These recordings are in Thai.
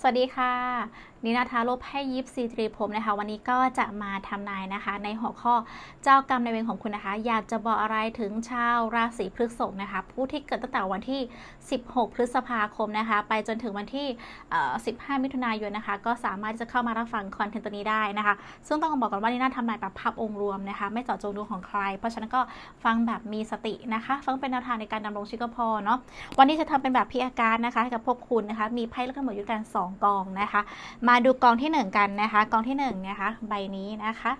สวัสดีค่ะ นินาทาโลบให้ยิปซีตรีผมนะคะ วันนี้ก็จะมาทำนายนะคะ ในหัวข้อเจ้ากรรมในเวรของคุณนะคะ อยากจะบอกอะไรถึงชาวราศีพฤษภนะคะ ผู้ที่เกิดตั้งแต่วันที่ 16 พฤษภาคมนะคะ ไปจนถึงวันที่ 15 มิถุนายนนะคะ ก็สามารถจะเข้ามารับฟังคอนเทนต์ตัวนี้ได้นะคะ ซึ่งต้องบอกก่อนว่านี่น่าทำนายแบบภาพองค์รวมนะคะ ไม่เจาะจงดวงของใคร เพราะฉะนั้นก็ฟังแบบมีสตินะคะ ฟังเป็นแนวทางในการดำรงชีวิตก็พอเนาะวันนี้จะทำเป็นแบบพี่อาการนะคะให้กับพวกคุณนะคะ มีไพ่แล้วก็หมดอยู่กัน2กองนะคะมาดูกองที่ 1 กันนะคะ กองที่1นนะคะ ใบนี้นะคะ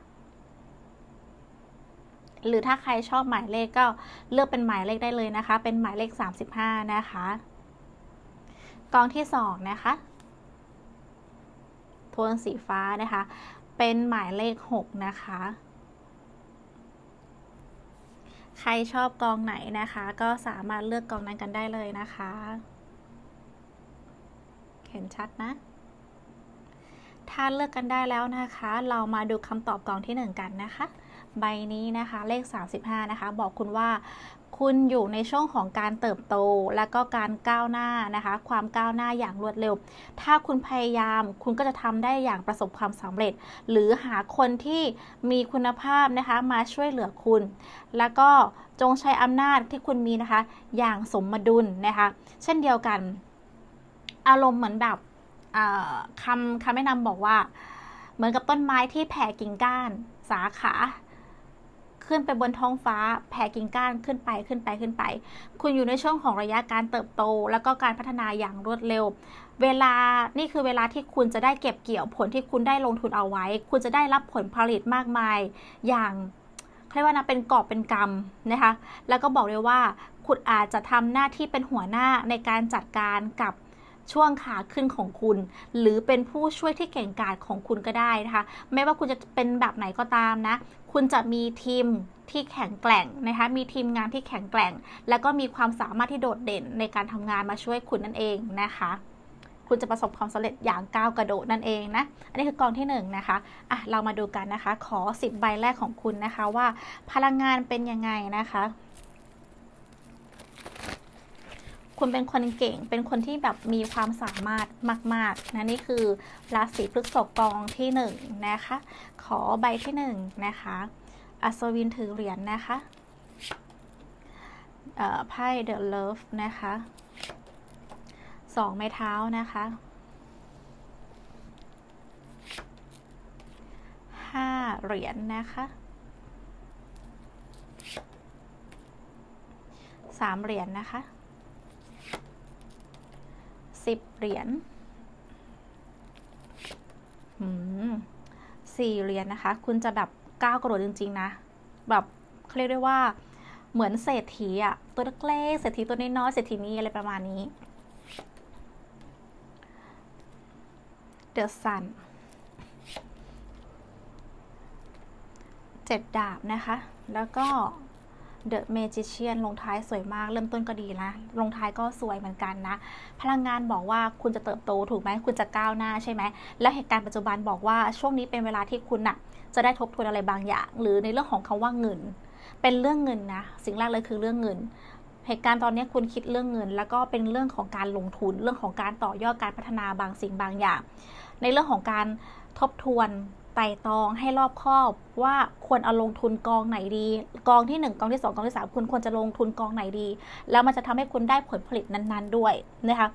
หรือถ้าใครชอบหมายเลขก็เลือกเป็นหมายเลขได้เลยนะคะ เป็นหมายเลข 35 นะคะ กองที่ 2 นะคะ โทนสีฟ้านะคะ เป็นหมายเลข 6 นะคะ ใครชอบกองไหนนะคะ ก็สามารถเลือกกองนั้นกันได้เลยนะคะ เห็นชัดนะาเลือกกันได้แล้วนะคะ เรามาดูคำตอบกล่องที่ 1 กันนะคะ ใบนี้นะคะเลข 35 นะคะ บอกคุณว่าคุณอยู่ในช่วงของการเติบโตและก็การก้าวหน้านะคะ ความก้าวหน้าอย่างรวดเร็ว ถ้าคุณพยายามคุณก็จะทำได้อย่างประสบความสำเร็จ หรือหาคนที่มีคุณภาพนะคะมาช่วยเหลือคุณ แล้วก็จงใช้อำนาจที่คุณมีนะคะ อย่างสมดุลนะคะ เช่นเดียวกัน อารมณ์เหมือนแบบ คำคำแนะนำบอกว่า เหมือนกับต้นไม้ที่แผ่กิ่งก้าน สาขา ขึ้นไปบนท้องฟ้า แผ่กิ่งก้านขึ้นไปขึ้นไปขึ้นไป คุณอยู่ในช่วงของระยะการเติบโต แล้วก็การพัฒนาอย่างรวดเร็ว เวลานี่คือเวลาที่คุณจะได้เก็บเกี่ยวผลที่คุณได้ลงทุนเอาไว้ คุณจะได้รับผลผลิตมากมายอย่างเรียกว่านะเป็นกอบเป็นกำนะคะแล้วก็บอกเลยว่าคุณอาจจะทำหน้าที่เป็นหัวหน้าในการจัดการกับ ช่วงขาขึ้นของคุณ หรือเป็นผู้ช่วยที่เก่งกาจของคุณก็ได้นะคะ ไม่ว่าคุณจะเป็นแบบไหนก็ตามนะ คุณจะมีทีมที่แข็งแกร่งนะคะ มีทีมงานที่แข็งแกร่ง แล้วก็มีความสามารถที่โดดเด่นในการทำงานมาช่วยคุณนั่นเองนะคะคุณจะประสบความสำเร็จอย่างก้าวกระโดดนั่นเองนะ อันนี้คือกองที่1นงนะคะอะเรามาดูกันนะคะ ขอ 10 ใบแรกของคุณนะคะว่าพลังงานเป็นยังไงนะคะ คุณเป็นคนเก่ง เป็นคนที่แบบมีความสามารถมาก ๆ นะนี่คือราศีพฤษภกองที่1นงนะคะ ขอใบที่1นงนะคะอัศวินถือเหรียญนนะคะไพ่ The Love นะคะสองไม้เท้านะคะห้าเหรียญนะคะสามเหรียญนะคะ สิบเหรียญสี่เหรียญนะคะ คุณจะแบบก้าวกระโดดจริง ๆ นะ แบบเขาเรียกได้ว่าเหมือนเศรษฐีอะตัวเล็กๆเศรษฐีตัวน้อยๆเศรษฐีนี้อะไรประมาณนี้ The Sun เจ็ดดาบนะคะ แล้วก็ The Magician ลงท้ายสวยมาก เริ่มต้นก็ดีนะ ลงท้ายก็สวยเหมือนกันนะ พลังงานบอกว่าคุณจะเติบโตถูกไหม คุณจะก้าวหน้าใช่ไหม แล้วเหตุการณ์ปัจจุบันบอกว่าช่วงนี้เป็นเวลาที่คุณน่ะ จะได้ทบทวนอะไรบางอย่าง หรือในเรื่องของคำว่าเงิน เป็นเรื่องเงินนะ สิ่งแรกเลยคือเรื่องเงิน เหตุการณ์ตอนนี้คุณคิดเรื่องเงิน แล้วก็เป็นเรื่องของการลงทุน เรื่องของการต่อยอดการพัฒนาบางสิ่งบางอย่าง ในเรื่องของการทบทวน ไต่ตองให้รอบคอบว่าควรเอาลงทุนกองไหนดี กองที่ 1 กองที่ 2 กองที่ 3 คุณควรจะลงทุนกองไหนดี แล้วมันจะทำให้คุณได้ผลผลิตนั้นๆด้วยนะคะ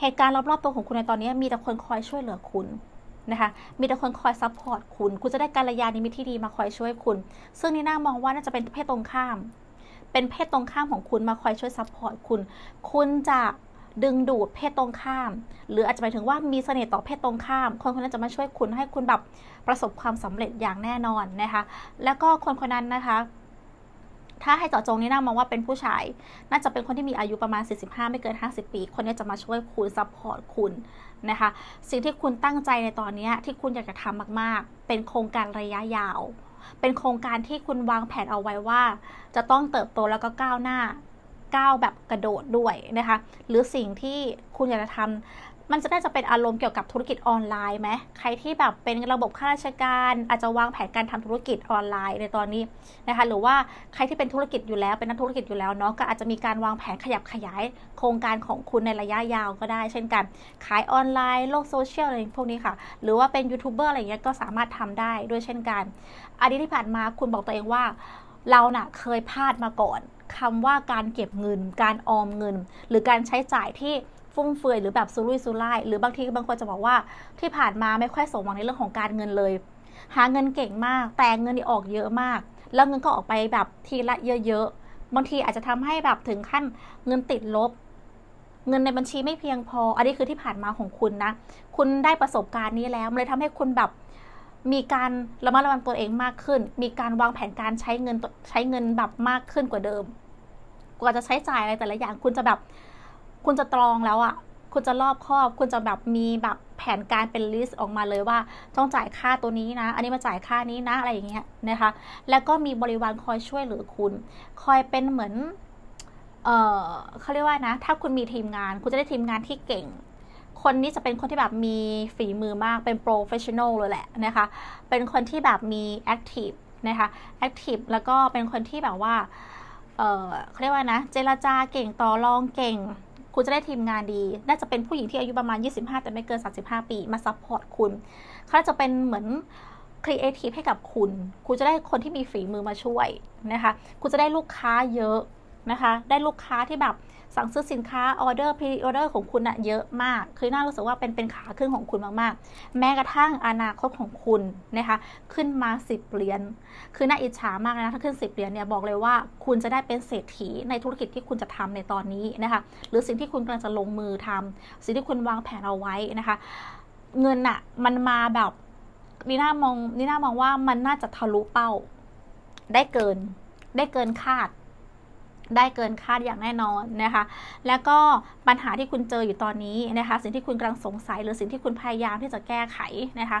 เหตุการณ์รอบๆตัวของคุณในตอนนี้มีแต่คนคอยช่วยเหลือคุณนะคะมีแต่คนคอยซัพพอร์ตคุณ คุณจะได้การยานิมิตที่ดีมาคอยช่วยคุณ ซึ่งนี่น่ามองว่าน่าจะเป็นเพศตรงข้าม เป็นเพศตรงข้ามของคุณมาคอยช่วยซัพพอร์ตคุณ คุณจะ ดึงดูดเพศตรงข้าม หรืออาจจะหมายถึงว่ามีเสน่ห์ต่อเพศตรงข้าม คนคนนั้นจะมาช่วยคุณให้คุณแบบประสบความสำเร็จอย่างแน่นอนนะคะ แล้วก็คนคนนั้นนะคะ ถ้าให้เจาะจงนี่น่ามองว่าเป็นผู้ชาย น่าจะเป็นคนที่มีอายุประมาณ 45 ไม่เกิน 50 ปี คนนี้จะมาช่วยคุณซัพพอร์ตคุณนะคะ สิ่งที่คุณตั้งใจในตอนนี้ที่คุณอยากจะทำมากๆ เป็นโครงการระยะยาว เป็นโครงการที่คุณวางแผนเอาไว้ว่า จะต้องเติบโตแล้วก็ก้าวหน้า ก้าวแบบกระโดดด้วยนะคะ หรือสิ่งที่คุณอยากจะทำมันจะน่าจะเป็นอารมณ์เกี่ยวกับธุรกิจออนไลน์ไหมใครที่แบบเป็นระบบข้าราชการ อาจจะวางแผนการทำธุรกิจออนไลน์ในตอนนี้นะคะ หรือว่าใครที่เป็นธุรกิจอยู่แล้วเป็นนักธุรกิจอยู่แล้วเนาะก็อาจจะมีการวางแผนขยับขยายโครงการของคุณในระยะยาวก็ได้ เช่นกัน ขายออนไลน์โลกโซเชียลอะไรพวกนี้ค่ะ หรือว่าเป็นยูทูบเบอร์อะไรเงี้ยก็สามารถทำได้ด้วยเช่นกันอดีตที่ผ่านมาคุณบอกตัวเองว่าเราน่ะเคยพลาดมาก่อน คำว่าการเก็บเงิน การออมเงิน หรือการใช้จ่ายที่ฟุ่มเฟือยหรือแบบซุรุ่ยซุร่ายหรือบางทีบางคนจะบอกว่าที่ผ่านมาไม่ค่อยสมหวังในเรื่องของการเงินเลย หาเงินเก่งมาก แต่เงินนี่ออกเยอะมาก แล้วเงินก็ออกไปแบบทีละเยอะๆบางทีอาจจะทำให้แบบถึงขั้นเงินติดลบ เงินในบัญชีไม่เพียงพอ อันนี้คือที่ผ่านมาของคุณนะ คุณได้ประสบการณ์นี้แล้วมันเลยทำให้คุณแบบมีการระมัดระวังตัวเองมากขึ้น มีการวางแผนการใช้เงินใช้เงินแบบมากขึ้นกว่าเดิม กว่าจะใช้จ่ายอะไรแต่ละอย่างคุณจะแบบ คุณจะตรองแล้วอะ่ะคุณจะรอบคอบ คุณจะแบบมีแบบแผนการเป็นลิสต์ออกมาเลยว่า ต้องจ่ายค่าตัวนี้นะ อันนี้มาจ่ายค่านี้นะอะไรอย่างเงี้ยนะคะ แล้วก็มีบริวารคอยช่วยเหลือคุณ คอยเป็นเหมือน เออเขาเรียกว่านะ ถ้าคุณมีทีมงาน คุณจะได้ทีมงานที่เก่ง คนนี้จะเป็นคนที่แบบมีฝีมือมาก เป็นโปรเฟชชั่นอลเลยแหละนะคะ เป็นคนที่แบบมีแอคทีฟนะคะ แอคทีฟแล้วก็เป็นคนที่แบบว่า เขาเรียกว่านะ เจรจาเก่งต่อรองเก่ง คุณจะได้ทีมงานดี น่าจะเป็นผู้หญิงที่อายุประมาณ 25 แต่ไม่เกิน 35 ปี มาซัพพอร์ตคุณ เขาจะเป็นเหมือนครีเอทีฟให้กับคุณ คุณจะได้คนที่มีฝีมือมาช่วยนะคะ คุณจะได้ลูกค้าเยอะนะคะ ได้ลูกค้าที่แบบ สั่งซื้อสินค้าออเดอร์พรีออเดอร์ของคุณอะเยอะมาก คือน่ารู้สึกว่าเป็นเป็นขาขึ้นของคุณมากๆ แม้กระทั่งอนาคตของคุณนะคะขึ้นมาสิบเหรียญคือน่าอิจฉามากนะถ้าขึ้นสิบเหรียญเนี่ยบอกเลยว่าคุณจะได้เป็นเศรษฐีในธุรกิจที่คุณจะทำในตอนนี้นะคะหรือสิ่งที่คุณกำลังจะลงมือทำสิ่งที่คุณวางแผนเอาไว้นะคะ เงินอะมันมาแบบนีน่ามองนีน่ามองว่ามันน่าจะทะลุเป้าได้เกินได้เกินคาด ได้เกินคาดอย่างแน่นอนนะคะ แล้วก็ปัญหาที่คุณเจออยู่ตอนนี้นะคะ สิ่งที่คุณกำลังสงสัย หรือสิ่งที่คุณพยายามที่จะแก้ไขนะคะ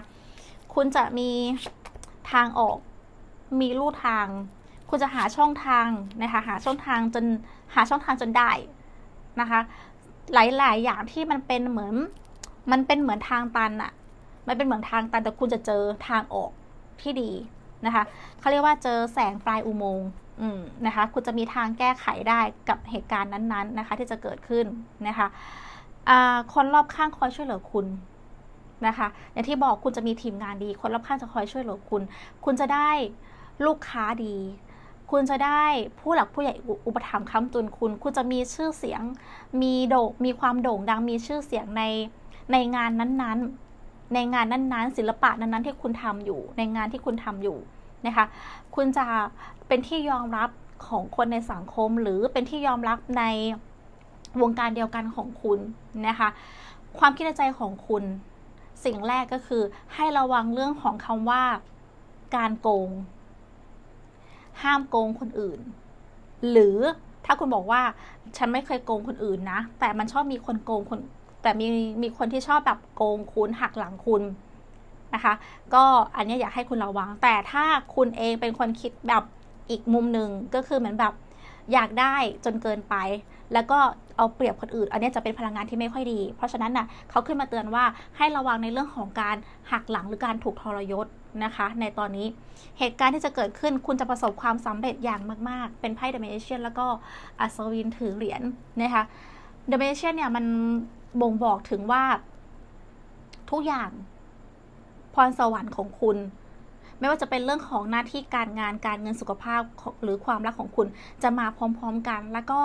คุณจะมีทางออก มีลู่ทาง คุณจะหาช่องทางนะคะ หาช่องทางจนหาช่องทางจนได้นะคะ หลาย ๆ อย่างที่มันเป็นเหมือน มันเป็นเหมือนทางตันอะมันเป็นเหมือนทางตันแต่คุณจะเจอทางออกที่ดีนะคะเขาเรียกว่าเจอแสงปลายอุโมงค์นะคะคุณจะมีทางแก้ไขได้กับเหตุการณ์นั้นๆนะคะที่จะเกิดขึ้นนะคะคนรอบข้างคอยช่วยเหลือคุณนะคะอย่างที่บอกคุณจะมีทีมงานดี คนรอบข้างจะคอยช่วยเหลือคุณ คุณจะได้ลูกค้าดี คุณจะได้ผู้หลักผู้ใหญ่อุปถัมภ์ค้ำจุนคุณ คุณจะมีชื่อเสียง มีโด่งมีความโด่งดังมีชื่อเสียงในในงานนั้นๆ ในงานนั้นๆ ศิลปะนั้นๆที่คุณทำอยู่ ในงานที่คุณทำอยู่ นะคะ คุณจะเป็นที่ยอมรับของคนในสังคม หรือเป็นที่ยอมรับในวงการเดียวกันของคุณนะคะ ความคิดในใจของคุณสิ่งแรกก็คือให้ระวังเรื่องของคำว่า การโกง ห้ามโกงคนอื่น หรือถ้าคุณบอกว่าฉันไม่เคยโกงคนอื่นนะ แต่มันชอบมีคนโกงคน แต่มีมีคนที่ชอบแบบโกงคุณหักหลังคุณ นะคะ ก็อันนี้อยากให้คุณระวัง แต่ถ้าคุณเองเป็นคนคิดแบบอีกมุมหนึ่งก็คือเหมือนแบบอยากได้จนเกินไป แล้วก็เอาเปรียบคนอื่น อันนี้จะเป็นพลังงานที่ไม่ค่อยดี เพราะฉะนั้นน่ะเขาขึ้นมาเตือนว่าให้ระวังในเรื่องของการหักหลังหรือการถูกทรยศนะคะ ในตอนนี้เหตุการณ์ที่จะเกิดขึ้นคุณจะประสบความสำเร็จอย่างมาก ๆ เป็นไพ่เดเมเชียนแล้วก็อัศวินถือเหรียญนะคะเดเมเชียนเนี่ยมันบ่งบอกถึงว่าทุกอย่าง พรสวรรค์ของคุณ ไม่ว่าจะเป็นเรื่องของหน้าที่การงานการเงินสุขภาพหรือความรักของคุณ จะมาพร้อมๆกัน แล้วก็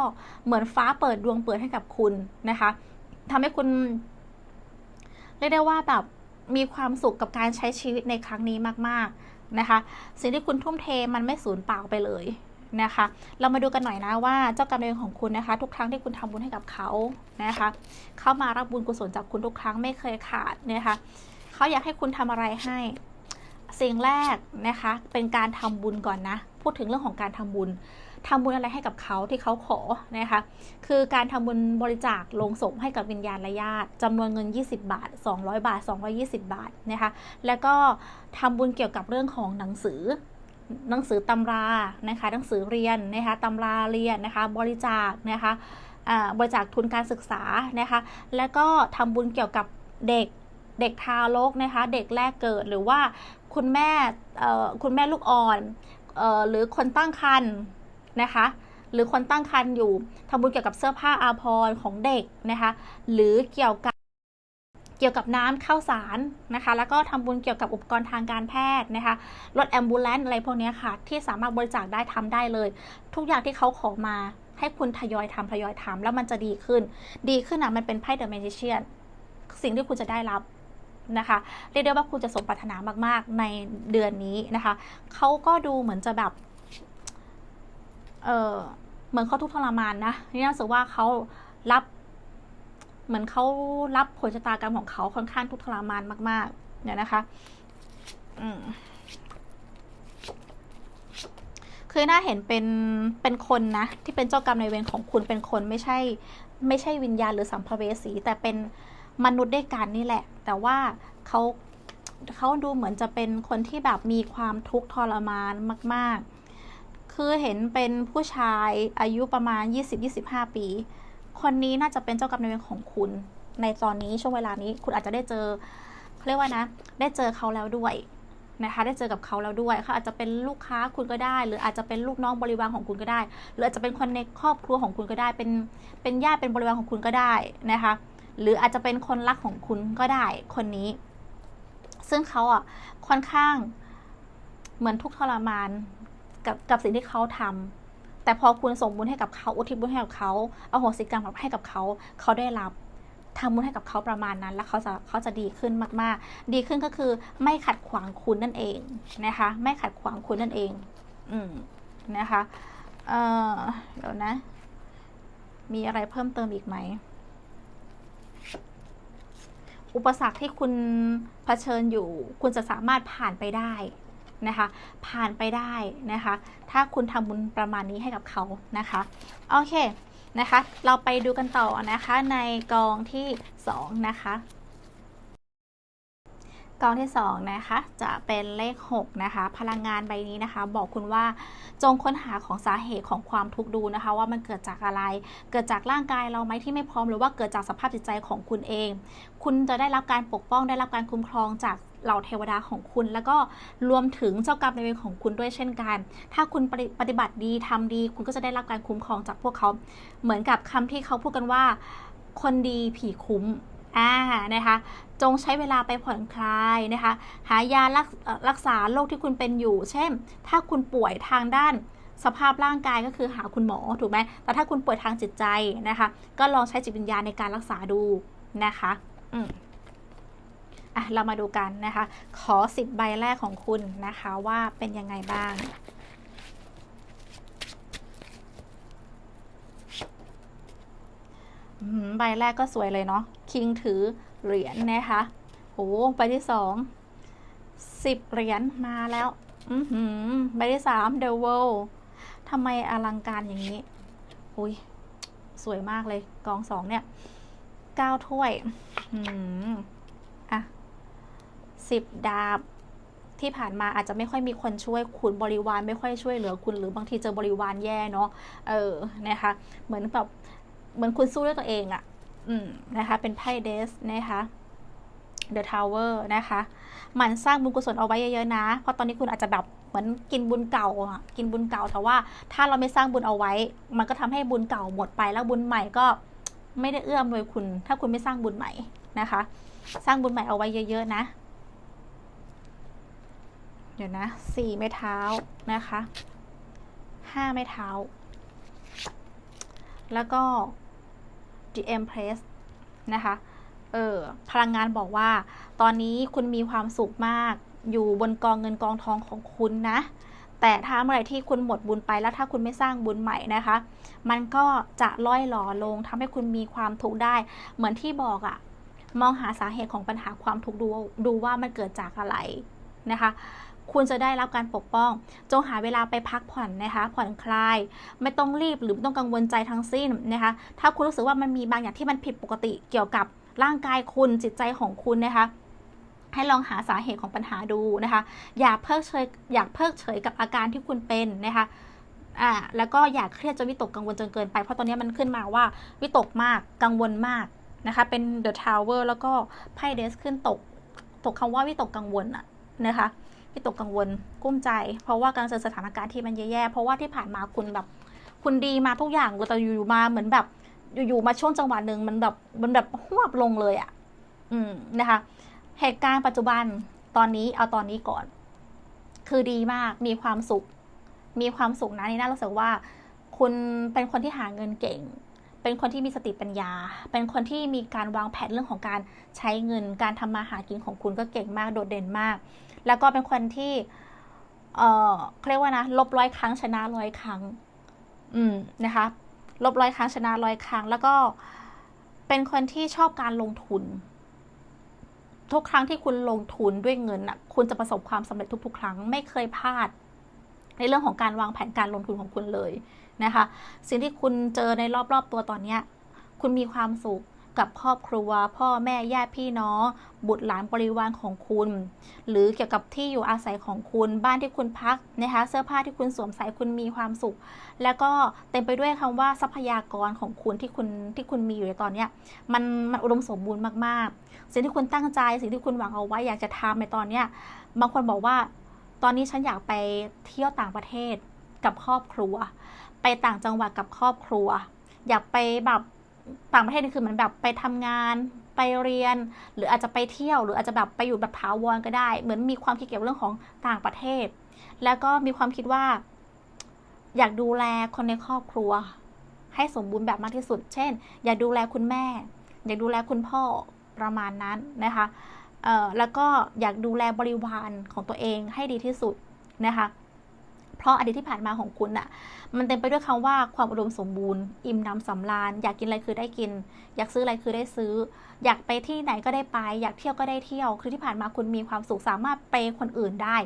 เหมือนฟ้าเปิดดวงเปิดให้กับคุณนะคะทำให้คุณเรียกได้ว่าแบบมีความสุขกับการใช้ชีวิตในครั้งนี้มากๆนะคะ สิ่งที่คุณทุ่มเทมันไม่สูญเปล่าไปเลยนะคะ เรามาดูกันหน่อยนะว่าเจ้ากรรมนายเวรของคุณนะคะ ทุกครั้งที่คุณทำบุญให้กับเขานะคะ เข้ามารับบุญกุศลจากคุณทุกครั้งไม่เคยขาดนะคะ เขาอยากให้คุณทำอะไรให้ สิ่งแรกนะคะ เป็นการทำบุญก่อนนะ พูดถึงเรื่องของการทำบุญทำบุญอะไรให้กับเขาที่เขาขอนะคะ คือการทำบุญบริจาคลงศพให้กับวิญญาณและญาติจำนวนเงิน 20 บาท 200 บาท 220 บาทนะคะ แล้วก็ทำบุญเกี่ยวกับเรื่องของหนังสือหนังสือตำรานะคะหนังสือเรียนนะคะตำราเรียนนะคะ บริจาคนะคะบริจาคทุนการศึกษานะคะ แล้วก็ทำบุญเกี่ยวกับเด็ก เด็กทารกนะคะ เด็กแรกเกิดหรือว่าคุณแม่คุณแม่ลูกอ่อนออหรือคนตั้งครรภ์นะคะหรือคนตั้งครรภ์อยู่ทำบุญเกี่ยวกับเสื้อผ้าอาภรณ์ของเด็กนะคะหรือเกี่ยวกับเกี่ยวกับน้ำข้าวสารนะคะ แล้วก็ทำบุญเกี่ยวกับอุปกรณ์ทางการแพทย์นะคะรถแอมบูเลนอะไรพวกนี้ค่ะ ที่สามารถบริจาคได้ทำได้เลย ทุกอย่างที่เขาขอมาให้คุณทยอยทำทยอยทำแล้วมันจะดีขึ้น ดีขึ้นอะมันเป็นไพ่เดอะแมจิเชียนสิ่งที่คุณจะได้รับ นะคะเรียกได้ว่าคุณจะสมปรารถนามากๆในเดือนนี้นะคะเขาก็ดูเหมือนจะแบบเออเหมือนเขาทุกข์ทรมานนะนี่น่าสึกว่าเขารับ เหมือนเขารับผลชะตากรรมของเขาค่อนข้างทุกข์ทรมานมากๆเนี่ยนะคะ อืมคือน่าเห็นเป็นเป็นคนนะ ที่เป็นเจ้ากรรมในเวรของคุณเป็นคนไม่ใช่ ไม่ใช่วิญญาณหรือสัมภเวสีแต่เป็น มนุษย์ด้วยกันนี่แหละ แต่ว่าเขาเขาดูเหมือนจะเป็นคนที่แบบมีความทุกข์ทรมานมาก ๆ คือเห็นเป็นผู้ชายอายุประมาณ 20-25 ปี คนนี้น่าจะเป็นเจ้ากรรมนายเวรของคุณ ในตอนนี้ช่วงเวลานี้คุณอาจจะได้เจอเขาเรียกว่านะ ได้เจอเขาแล้วด้วยนะคะได้เจอกับเขาแล้วด้วยเขาอาจจะเป็นลูกค้าคุณก็ได้ หรืออาจจะเป็นลูกน้องบริวารของคุณก็ได้ หรืออาจจะเป็นคนในครอบครัวของคุณก็ได้ เป็นเป็นญาติเป็นบริวารของคุณก็ได้นะคะ หรืออาจจะเป็นคนรักของคุณก็ได้คนนี้ ซึ่งเขาอะค่อนข้างเหมือนทุกทรมานกับกับสิ่งที่เขาทำแต่พอคุณส่งบุญให้กับเขาอุทิศบุญให้กับเขาเอาโหสิกรรมให้กับเขาเขาได้รับทำบุญให้กับเขาประมาณนั้น แล้วเขาจะเขาจะดีขึ้นมาก ๆ ดีขึ้นก็คือไม่ขัดขวางคุณนั่นเองนะคะ ไม่ขัดขวางคุณนั่นเอง อืมนะคะ เออเดี๋ยวนะ มีอะไรเพิ่มเติมอีกไหม อุปสรรคที่คุณเผชิญอยู่ คุณจะสามารถผ่านไปได้นะคะ ผ่านไปได้นะคะ ถ้าคุณทำบุญประมาณนี้ให้กับเขานะคะโอเคนะคะ เราไปดูกันต่อนะคะในกองที่ 2 นะคะ กองที่2นะคะจะเป็นเลข6นะคะพลังงานใบนี้นะคะ บอกคุณว่าจงค้นหาของสาเหตุของความทุกข์ดูนะคะ ว่ามันเกิดจากอะไร เกิดจากร่างกายเราไหมที่ไม่พร้อมหรือว่าเกิดจากสภาพจิตใจของคุณเอง คุณจะได้รับการปกป้องได้รับการคุ้มครองจากเหล่าเทวดาของคุณ แล้วก็รวมถึงเจ้ากรรมนายเวรของคุณด้วยเช่นกัน ถ้าคุณปฏิปฏิบัติดีทำดี คุณก็จะได้รับการคุ้มครองจากพวกเขา เหมือนกับคำที่เขาพูดกันว่า คนดีผีคุ้ม อ่านะคะจงใช้เวลาไปผ่อนคลายนะคะหายารักรักษาโรคที่คุณเป็นอยู่ เช่น ถ้าคุณป่วยทางด้านสภาพร่างกายก็คือหาคุณหมอถูกไหมแต่ถ้าคุณป่วยทางจิตใจนะคะ ก็ลองใช้จิตวิญญาณในการรักษาดูนะคะอืมอะเรามาดูกันนะคะ ขอสิบใบแรกของคุณนะคะว่าเป็นยังไงบ้างใบแรกก็สวยเลยเนาะ คิงถือเหรียญนะคะโอ้ใบที่สองสิบเหรียญมาแล้วอือหือใบที่สามเดว l ทำไมอลังการอย่างนี้อุ้ยสวยมากเลยกองสองเนี่ยเก้าถ้วยอืมอะสิบดาบที่ผ่านมาอาจจะไม่ค่อยมีคนช่วยคุณบริวารไม่ค่อยช่วยเหลือคุณหรือบางทีเจอบริวารแย่เนาะเออนะคะเหมือนแบบเหมือนคุณสู้ด้วยตัวเองอะ อืมนะคะ เป็นไพ่เดสนะคะ The Tower นะคะหมันสร้างบุญกุศลเอาไว้เยอะๆนะ เพราะตอนนี้คุณอาจจะแบบเหมือนกินบุญเก่าอะกินบุญเก่าแต่ว่าถ้าเราไม่สร้างบุญเอาไว้ มันก็ทำให้บุญเก่าหมดไปแล้วบุญใหม่ก็ไม่ได้เอื้อมโดยคุณ ถ้าคุณไม่สร้างบุญใหม่นะคะ สร้างบุญใหม่เอาไว้เยอะ ๆ นะ เดี๋ยวนะสี่ไม้เท้านะคะห้าไม้เท้า แล้วก็ The Empress นะคะเออพลังงานบอกว่า ตอนนี้คุณมีความสุขมาก อยู่บนกองเงินกองทองของคุณนะ แต่ถ้าเมื่อไหร่ที่คุณหมดบุญไปแล้วถ้าคุณไม่สร้างบุญใหม่นะคะ มันก็จะล่อยหล่อลงทำให้คุณมีความทุกข์ได้ เหมือนที่บอกอะมองหาสาเหตุของปัญหาความทุกข์ดูดูว่ามันเกิดจากอะไรนะคะ คุณจะได้รับการปกป้อง จงหาเวลาไปพักผ่อนนะคะ ผ่อนคลาย ไม่ต้องรีบหรือไม่ต้องกังวลใจทั้งสิ้นนะคะ ถ้าคุณรู้สึกว่ามันมีบางอย่างที่มันผิดปกติเกี่ยวกับร่างกายคุณจิตใจของคุณนะคะให้ลองหาสาเหตุของปัญหาดูนะคะ อย่าเพิกเฉยอยากเพิกเฉยกับอาการที่คุณเป็นนะคะอ่าแล้วก็อย่าเครียดจนวิตกกังวลจนเกินไปเพราะตอนนี้มันขึ้นมาว่าวิตกมากกังวลมากนะคะ เป็น The Tower แล้วก็ไพ่เดสขึ้นตก ตกคำว่าวิตกกังวลอะนะคะ วิตกกังวลกุ้มใจ เพราะว่ากำลังเจอสถานการณ์ที่มันแย่ๆเพราะว่าที่ผ่านมาคุณแบบ คุณดีมาทุกอย่างแต่อยู่ๆมาเหมือนแบบ อยู่ๆมาช่วงจังหวะหนึ่งมันแบบมันแบบหวบลงเลยอะอืมนะคะ เหตุการณ์ปัจจุบันตอนนี้เอาตอนนี้ก่อน คือดีมากมีความสุข มีความสุขนะนี่น่ารู้สึกว่า คุณเป็นคนที่หาเงินเก่ง เป็นคนที่มีสติปัญญา เป็นคนที่มีการวางแผนเรื่องของการใช้เงิน การทำมาหากินของคุณก็เก่งมากโดดเด่นมาก แล้วก็เป็นคนที่ เออเขาเรียกว่านะลบร้อยครั้งชนะร้อยครั้ง อืมนะคะ ลบร้อยครั้งชนะร้อยครั้ง แล้วก็เป็นคนที่ชอบการลงทุน ทุกครั้งที่คุณลงทุนด้วยเงินอะ คุณจะประสบความสำเร็จทุกๆ ครั้ง ไม่เคยพลาด ในเรื่องของการวางแผนการลงทุนของคุณเลย นะคะ สิ่งที่คุณเจอในรอบๆตัวตอนเนี้ยคุณมีความสุขกับครอบครัว พ่อแม่ญาติพี่น้อง บุตรหลานบริวารของคุณ หรือเกี่ยวกับที่อยู่อาศัยของคุณบ้านที่คุณพักนะคะเสื้อผ้าที่คุณสวมใส่คุณมีความสุข แล้วก็เต็มไปด้วยคำว่าทรัพยากรของคุณที่คุณที่คุณมีอยู่ในตอนนี้มันมันอุดมสมบูรณ์มากๆ สิ่งที่คุณตั้งใจ สิ่งที่คุณหวังเอาไว้อยากจะทำในตอนเนี้บางคนบอกว่า ตอนนี้ฉันอยากไปเที่ยวต่างประเทศกับครอบครัว ไปต่างจังหวัดกับครอบครัว อยากไปแบบต่างประเทศนี่คือเหมือนแบบไปทำงานไปเรียน หรืออาจจะไปเที่ยว หรืออาจจะแบบไปอยู่แบบถาวรก็ได้ เหมือนมีความคิดเกี่ยวกับเรื่องของต่างประเทศ แล้วก็มีความคิดว่า อยากดูแลคนในครอบครัว ให้สมบูรณ์แบบมากที่สุด เช่น อยากดูแลคุณแม่ อยากดูแลคุณพ่อประมาณนั้นนะคะแล้วก็อยากดูแลบริวารของตัวเองให้ดีที่สุดนะคะ เพราะอดีตที่ผ่านมาของคุณอะ่ะมันเต็มไปด้วยคำว่าความอุดมสมบูรณ์ อิ่มหนำสำราญ อยากกินอะไรคือได้กิน อยากซื้ออะไรคือได้ซื้อ อยากไปที่ไหนก็ได้ไป อยากเที่ยวก็ได้เที่ยว คือที่ผ่านมาคุณมีความสุขสามารถไปคนอื่นได้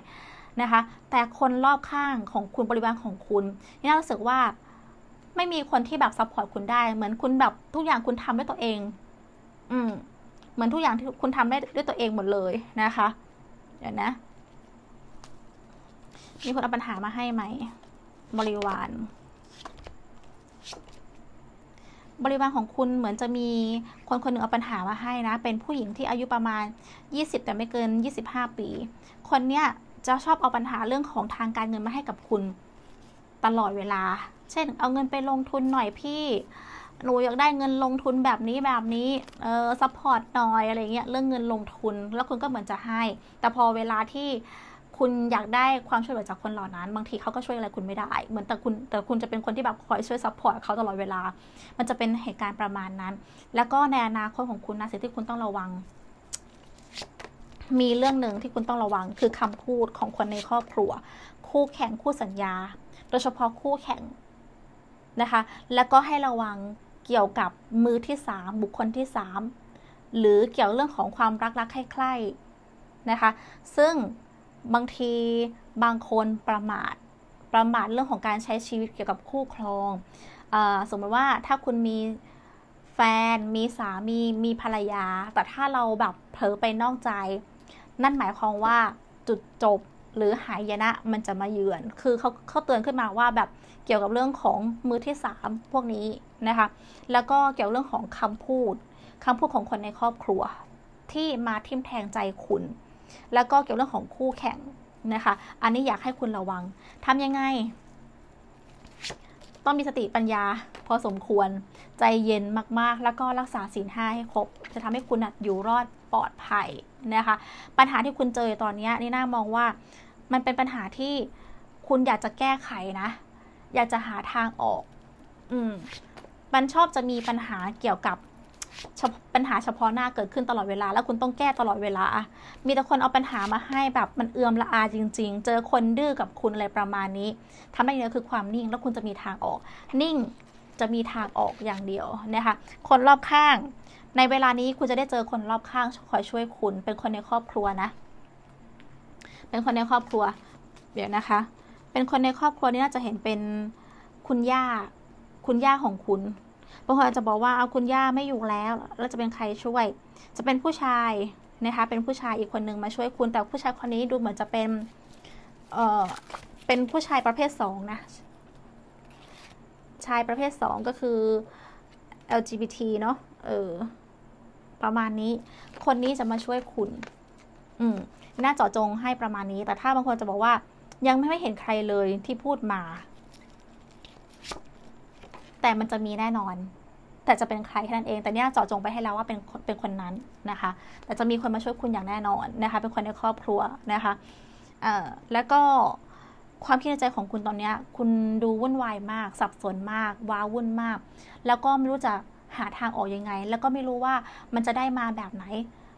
นะคะ แต่คนรอบข้างของคุณบริวารของคุณนี่น่ารู้สึกว่าไม่มีคนที่แบบซัพพอร์ตคุณได้ เหมือนคุณแบบทุกอย่างคุณทำด้วยตัวเอง อืม เหมือนทุกอย่างที่คุณทำได้ด้วยตัวเองหมดเลยนะคะ เดี๋ยวนะ มีคนเอาปัญหามาให้ไหม บริวาร บริวารของคุณเหมือนจะมีคนคนหนึ่งเอาปัญหามาให้นะ เป็นผู้หญิงที่อายุประมาณ 20 แต่ไม่เกิน 25 ปี คนเนี้ยจะชอบเอาปัญหาเรื่องของทางการเงินมาให้กับคุณตลอดเวลา เช่น เอาเงินไปลงทุนหน่อยพี่ หนูอยากได้เงินลงทุนแบบนี้แบบนี้ เออซัพพอร์ตหน่อยอะไรเงี้ย เรื่องเงินลงทุน แล้วคุณก็เหมือนจะให้ แต่พอเวลาที่ คุณอยากได้ความช่วยเหลือจากคนเหล่านั้น บางทีเขาก็ช่วยอะไรคุณไม่ได้ เหมือนแต่คุณแต่คุณจะเป็นคนที่แบบคอยช่วยซัพพอร์ตเขาตลอดเวลา มันจะเป็นเหตุการณ์ประมาณนั้น แล้วก็ในอนาคตของคุณนะสิ่งที่คุณต้องระวัง มีเรื่องหนึ่งที่คุณต้องระวังคือคำพูดของคนในครอบครัว คู่แข่งคู่สัญญา โดยเฉพาะคู่แข่งนะคะ แล้วก็ให้ระวังเกี่ยวกับมือที่สามบุคคลที่สามหรือเกี่ยวเรื่องของความรักรักใคร่ๆนะคะ ซึ่ง บางทีบางคนประมาทประมาทเรื่องของการใช้ชีวิตเกี่ยวกับคู่ครองอสมมติว่าถ้าคุณมีแฟนมีสามีมีภรรยา แต่ถ้าเราแบบเผลอไปนอกใจ นั่นหมายความว่าจุดจบหรือหายนะมันจะมาเยือน คือเขาเขาเตือนขึ้นมาว่าแบบเกี่ยวกับเรื่องของมือที่สามพวกนี้นะคะ แล้วก็เกี่ยวเรื่องของคำพูดคำพูดของคนในครอบครัว ที่มาทิ่มแทงใจคุณ แล้วก็เกี่ยวเรื่องของคู่แข่งนะคะ อันนี้อยากให้คุณระวังทำยังไง ต้องมีสติปัญญา พอสมควร ใจเย็นมากๆ แล้วก็รักษาศีลห้าให้ครบ จะทำให้คุณอยู่รอดปลอดภัยนะคะ ปัญหาที่คุณเจอตอนนี้นี่น่ามองว่า มันเป็นปัญหาที่คุณอยากจะแก้ไขนะ อยากจะหาทางออก อืมมันชอบจะมีปัญหาเกี่ยวกับ ปัญหาเฉพาะหน้าเกิดขึ้นตลอดเวลา แล้วคุณต้องแก้ตลอดเวลา มีแต่คนเอาปัญหามาให้แบบมันเอือมละอาจริง ๆ เจอคนดื้อกับคุณอะไรประมาณนี้ทำได้เนี้คือความนิ่งแล้วคุณจะมีทางออก นิ่งจะมีทางออกอย่างเดียวนะคะคนรอบข้าง ในเวลานี้คุณจะได้เจอคนรอบข้างคอยช่วยคุณ เป็นคนในครอบครัวนะ เป็นคนในครอบครัว เดี๋ยวนะคะ เป็นคนในครอบครัวนี่น่าจะเห็นเป็นคุณย่า คุณย่าของคุณ บางคนอาจจะบอกว่าเอาคุณย่าไม่อยู่แล้วแล้วจะเป็นใครช่วย จะเป็นผู้ชายนะคะเป็นผู้ชายอีกคนหนึ่งมาช่วยคุณ แต่ผู้ชายคนนี้ดูเหมือนจะเป็นเอ่อเป็นผู้ชายประเภทสองนะชายประเภทสองก็คือ LGBT เนาะเออประมาณนี้ คนนี้จะมาช่วยคุณ อืมน่าเจาะจงให้ประมาณนี้ แต่ถ้าบางคนจะบอกว่ายังไม่เห็นใครเลยที่พูดมา แต่มันจะมีแน่นอน แต่จะเป็นใครแค่นั้นเอง แต่เนี่ยเจาะจงไปให้แล้วว่าเป็นเป็นคนนั้นนะคะ แต่จะมีคนมาช่วยคุณอย่างแน่นอนนะคะ เป็นคนในครอบครัวนะคะแล้วก็ความคิดในใจของคุณตอนนี้คุณดูวุ่นวายมาก สับสนมาก ว้าวุ่นมาก แล้วก็ไม่รู้จะหาทางออกยังไง แล้วก็ไม่รู้ว่ามันจะได้มาแบบไหน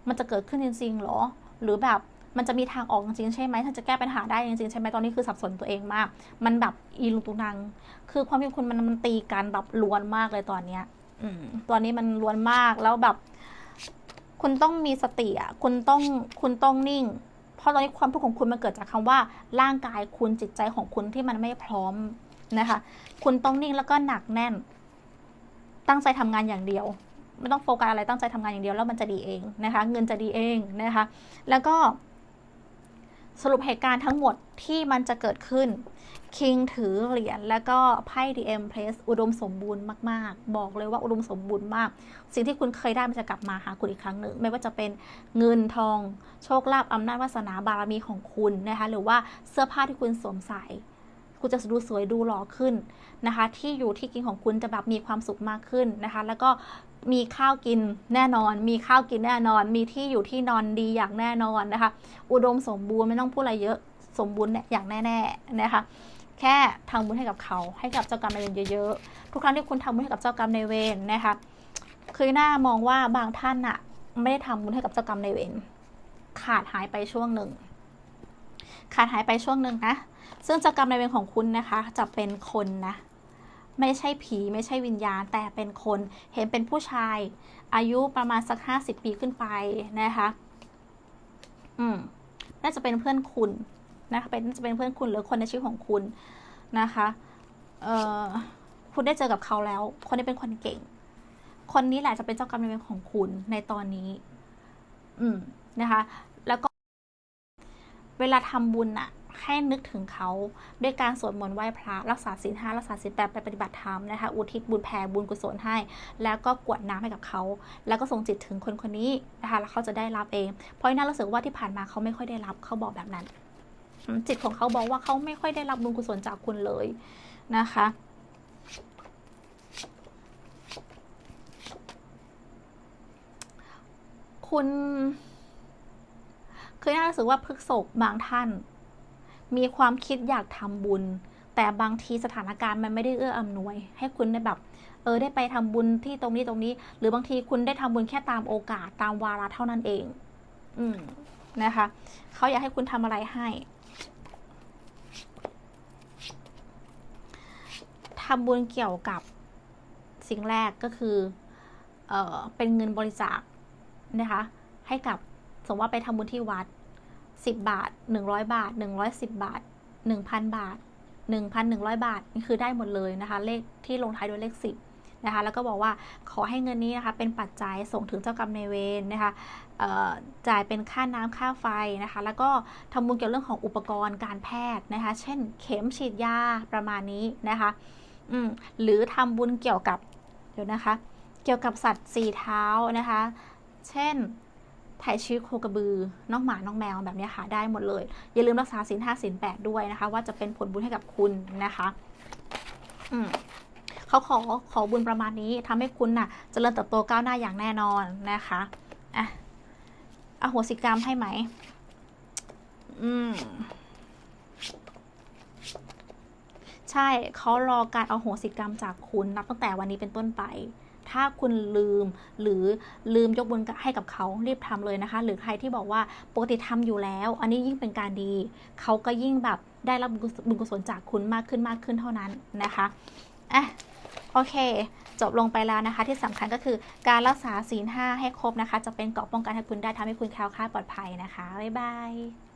มันจะเกิดขึ้นจริงๆหรอ หรือแบบ มันจะมีทางออกจริงๆใช่ไหมถ้าจะแก้ปัญหาได้จริงๆใช่ไหมตอนนี้คือสับสนตัวเองมาก มันแบบอีลุงตุงนัง คือความคิดคุณมันมันตีกันแบบล้วนมากเลยตอนเนี้ยอืมตอนนี้มันล้วนมากแล้วแบบ คุณต้องมีสติอะคุณต้องคุณต้องนิ่ง เพราะตอนนี้ความทุกข์ของคุณมันเกิดจากคำว่า ร่างกายคุณจิตใจของคุณที่มันไม่พร้อมนะคะ คุณต้องนิ่งแล้วก็หนักแน่น ตั้งใจทำงานอย่างเดียวไม่ต้องโฟกัสอะไรตั้งใจทำงานอย่างเดียวแล้วมันจะดีเองนะคะ เงินจะดีเองนะคะ แล้วก็ สรุปเหตุการณ์ทั้งหมดที่มันจะเกิดขึ้น คิงถือเหรียญแล้วก็ไพ่ DM Place อุดมสมบูรณ์มาก ๆ บอกเลยว่าอุดมสมบูรณ์มาก สิ่งที่คุณเคยได้มันจะกลับมาหาคุณอีกครั้งหนึ่ง ไม่ว่าจะเป็นเงินทองโชคลาภอำนาจวาสนาบารมีของคุณนะคะหรือว่าเสื้อผ้าที่คุณสวมใส่คุณจะดูสวยดูหล่อขึ้นนะคะ ที่อยู่ที่กินของคุณจะแบบมีความสุขมากขึ้นนะคะ แล้วก็ มีข้าวกินแน่นอน มีข้าวกินแน่นอน มีที่อยู่ที่นอนดีอย่างแน่นอนนะคะ อุดมสมบูรณ์ไม่ต้องพูดอะไรเยอะ สมบูรณ์เนี่ยอย่างแน่ๆนะคะ แค่ทำบุญให้กับเขา ให้กับเจ้ากรรมนายเวรเยอะๆ ทุกครั้งที่คุณทำบุญให้กับเจ้ากรรมนายเวรนะคะ คือหน้ามองว่าบางท่านอะไม่ได้ทำบุญให้กับเจ้ากรรมนายเวร ขาดหายไปช่วงหนึ่ง ขาดหายไปช่วงหนึ่งนะ ซึ่งเจ้ากรรมนายเวรของคุณนะคะ จะเป็นคนนะ ไม่ใช่ผีไม่ใช่วิญญาณ แต่เป็นคนเห็นเป็นผู้ชาย อายุประมาณสักห้าสิบปีขึ้นไปนะคะ อืมน่าจะเป็นเพื่อนคุณนะคะเป็นน่าจะเป็นเพื่อนคุณหรือคนในชีวิตของคุณนะคะเอ่อคุณได้เจอกับเขาแล้ว คนนี้เป็นคนเก่ง คนนี้แหละจะเป็นเจ้ากรรมนายเวรของคุณในตอนนี้ อืมนะคะ แล้วก็เวลาทำบุญอะ ให้นึกถึงเขาด้วยการสวดมนต์ไหว้พระรักษาศีลห้ารักษาศีลแปดไปปฏิบัติธรรมนะคะอุทิศบุญแผ่บุญกุศลให้ แล้วก็กวดน้ำให้กับเขา แล้วก็ส่งจิตถึงคนคนนี้นะคะแล้วเขาจะได้รับเอง เพราะน่ารู้สึกว่าที่ผ่านมาเขาไม่ค่อยได้รับเขาบอกแบบนั้น จิตของเขาบอกว่าเขาไม่ค่อยได้รับบุญกุศลจากคุณเลยนะคะคุณเคยน่ารู้สึกว่าพฤกษบบางท่าน มีความคิดอยากทำบุญ แต่บางทีสถานการณ์มันไม่ได้เอื้ออำนวย ให้คุณได้แบบเออได้ไปทำบุญที่ตรงนี้ตรงนี้ หรือบางทีคุณได้ทำบุญแค่ตามโอกาสตามวาระเท่านั้นเอง อืมนะคะเขาอยากให้คุณทำอะไรให้ทำบุญเกี่ยวกับสิ่งแรกก็คือเออเป็นเงินบริจาคนะคะ ให้กับสมมติว่าไปทำบุญที่วัด 10 บาท 100 บาท 110 บาท 1,000 บาท 1,100 บาทนี่คือได้หมดเลยนะคะเลขที่ลงท้ายด้วยเลข 10นะคะแล้วก็บอกว่าขอให้เงินนี้นะคะเป็นปัจจัยส่งถึงเจ้ากรรมนายเวรนะคะจ่ายเป็นค่าน้ำค่าไฟนะคะ แล้วก็ทำบุญเกี่ยวเรื่องของอุปกรณ์การแพทย์นะคะ เช่นเข็มฉีดยาประมาณนี้นะคะหรือทำบุญเกี่ยวกับเดี๋ยวนะคะ เกี่ยวกับสัตว์สี่เท้านะคะ เช่น ถ่ายชีวิตโคกระบือ น้องหมา น้องแมวแบบนี้ค่ะได้หมดเลย อย่าลืมรักษาศีลห้าศีลแปดด้วยนะคะ ว่าจะเป็นผลบุญให้กับคุณนะคะอืมเขาขอขอบุญประมาณนี้ทำให้คุณน่ะเจริญเติบโตก้าวหน้าอย่างแน่นอนนะคะอะอโหสิกรรมให้ไหม อืมใช่เขารอการเอาโหสิกรรมจากคุณนับตั้งแต่วันนี้เป็นต้นไป ถ้าคุณลืมหรือลืมยกบุญให้กับเขารีบทำเลยนะคะ หรือใครที่บอกว่าปกติทำอยู่แล้ว อันนี้ยิ่งเป็นการดี เขาก็ยิ่งแบบได้รับบุญกุศลจากคุณมากขึ้นมากขึ้นเท่านั้นนะคะอะโอเค จบลงไปแล้วนะคะ ที่สำคัญก็คือการรักษาศีลห้าให้ครบนะคะ จะเป็นเกราะป้องกันให้คุณได้ทำให้คุณแคล้วคลาดปลอดภัยนะคะบ๊ายบาย